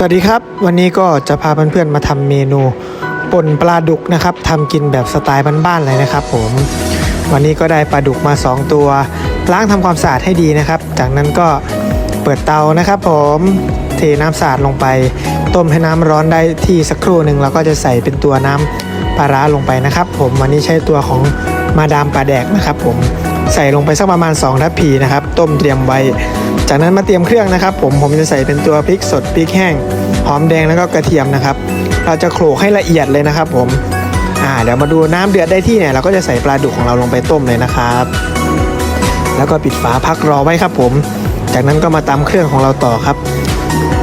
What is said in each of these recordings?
สวัสดีครับ วันนี้ก็จะพาเพื่อนๆมาทำเมนูป่นปลาดุกนะครับทำกินแบบสไตล์บ้านๆเลยนะครับ ผม วันนี้ก็ได้ปลาดุกมา 2 ตัว ล้างทำความสะอาดให้ดีนะครับ จากนั้นก็เปิดเตานะครับ ผมเทน้ำสะอาดลงไป ต้มให้น้ำร้อนได้ที่สักครู่หนึ่งแล้วก็จะใส่เป็นตัวน้ำปลาร้าลงไปนะครับ ผมวันนี้ใช้ตัวของมาดามปลาแดกนะครับ ผมใส่ลงไปสักประมาณ2ทัพพีนะครับ ต้มเตรียมไว้ จากนั้นมาเตรียมเครื่องนะครับ ผมผมจะใส่เป็นตัวพริกสดพริกแห้งหอมแดงแล้วก็กระเทียมนะครับ เราจะโขลกให้ละเอียดเลยนะครับ ผมอ่าเดี๋ยวมาดูน้ำเดือดได้ที่เนี่ยเราก็จะใส่ปลาดุกของเราลงไปต้มเลยนะครับ แล้วก็ปิดฝาพักรอไว้ครับ ผม จากนั้นก็มาตำเครื่องของเราต่อครับ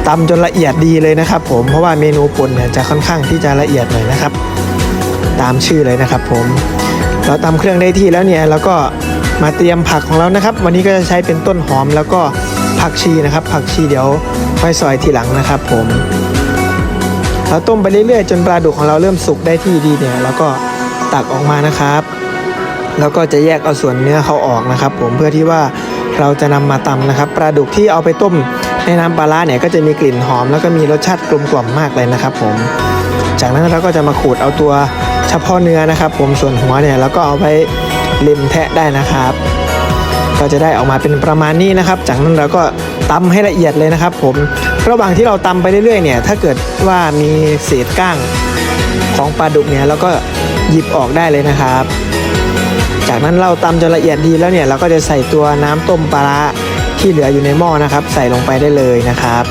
ตำจนละเอียดดีเลยนะครับ ผมเพราะว่าเมนูป่นเนี่ยจะค่อนข้างที่จะละเอียดหน่อยนะครับ ตามชื่อเลยนะครับ ผมเราตำเครื่องได้ที่แล้วเนี่ยเราก็มาเตรียมผักของเรานะครับ วันนี้ก็จะใช้เป็นต้นหอมแล้วก็ ผักชีนะครับ ผักชีเดี๋ยวค่อยซอยทีหลังนะครับ ผมเราต้มไปเรื่อยๆ จนปลาดุกของเราเริ่มสุกได้ที่ดีเนี่ยแล้วก็ตักออกมานะครับ แล้วก็จะแยกเอาส่วนเนื้อเขาออกนะครับ ผมเพื่อที่ว่าเราจะนำมาตำนะครับปลาดุกที่เอาไปต้มในน้ำปลาร้าเนี่ยก็จะมีกลิ่นหอม แล้วก็มีรสชาติกลมกล่อมมากเลยนะครับ ผม จากนั้นเราก็จะมาขูดเอาตัวเฉพาะเนื้อนะครับ ผมส่วนหัวเนี่ยแล้วก็เอาไปเล็มแทะได้นะครับ ก็จะได้ออกมาเป็นประมาณนี้นะครับ จากนั้นเราก็ตำให้ละเอียดเลยนะครับ ผมระหว่างที่เราตำไปเรื่อยๆเนี่ย ถ้าเกิดว่ามีเศษก้างของปลาดุกเนี่ยเราก็หยิบออกได้เลยนะครับ จากนั้นเราตำจนละเอียดดีแล้วเนี่ยเราก็จะใส่ตัวน้ำต้มปลาร้าที่เหลืออยู่ในหม้อนะครับ ใส่ลงไปได้เลยนะครับ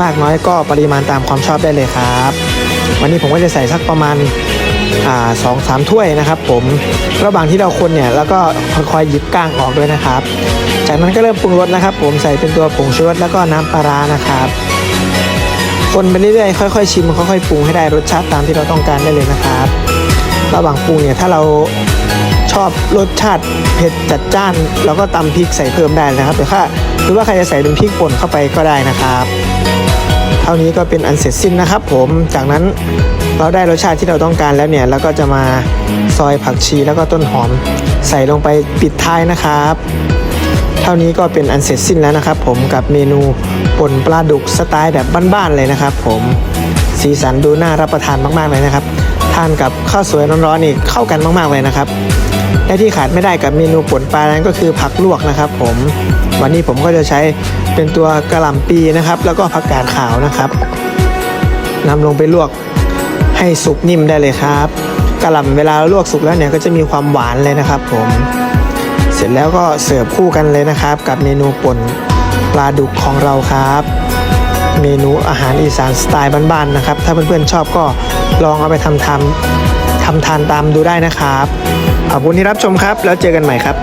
มากน้อยก็ปริมาณตามความชอบได้เลยครับ วันนี้ผมก็จะใส่สักประมาณ สองสามถ้วยนะครับผมระหว่างที่เราคนเนี่ยแล้วก็ค่อยๆหยิบก้างออกด้วยนะครับ จากนั้นก็เริ่มปรุงรสนะครับ ผมใส่เป็นตัวผงชูรสแล้วก็น้ำปลาร้านะครับคนไปเรื่อยๆค่อยๆชิมค่อยๆปรุงให้ได้รสชาติตามที่เราต้องการได้เลยนะครับ ระหว่างปรุงเนี่ยถ้าเราชอบรสชาติเผ็ดจัดจ้านเราก็ตำพริกใส่เพิ่มได้นะครับแต่ถ้าหรือว่าใครจะใส่เป็นพริกป่นเข้าไปก็ได้นะครับ ท่านี้ก็เป็นอันเสร็จสิ้นนะครับ ผมจากนั้นเราได้รสชาติที่เราต้องการแล้วเนี่ยแล้วก็จะมาซอยผักชีแล้วก็ต้นหอม ใส่ลงไปปิดท้ายนะครับ เท่านี้ก็เป็นอันเสร็จสิ้นแล้วนะครับ ผมกับเมนูป่นปลาดุกสไตล์แบบบ้านๆเลยนะครับ ผมสีสันดูน่ารับประทานมากๆเลยนะครับ ทานกับข้าวสวยร้อนๆนี่เข้ากันมากๆเลยนะครับ และที่ขาดไม่ได้กับเมนูป่นปลานั้นก็คือผักลวกนะครับ ผม วันนี้ผมก็จะใช้เป็นตัวกระหล่ำปีนะครับ แล้วก็ผักกาดขาวนะครับนำลงไปลวกให้สุกนิ่มได้เลยครับกระหล่ำเวลาลวกสุกแล้วเนี่ยก็จะมีความหวานเลยนะครับ ผม เสร็จแล้วก็เสิร์ฟคู่กันเลยนะครับ กับเมนูป่นปลาดุกของเราครับ เมนูอาหารอีสานสไตล์บ้านๆนะครับ ถ้าเพื่อนๆชอบก็ลองเอาไปทำทำทำทานตามดูได้นะครับ ขอบคุณที่รับชมครับ แล้วเจอกันใหม่ครับ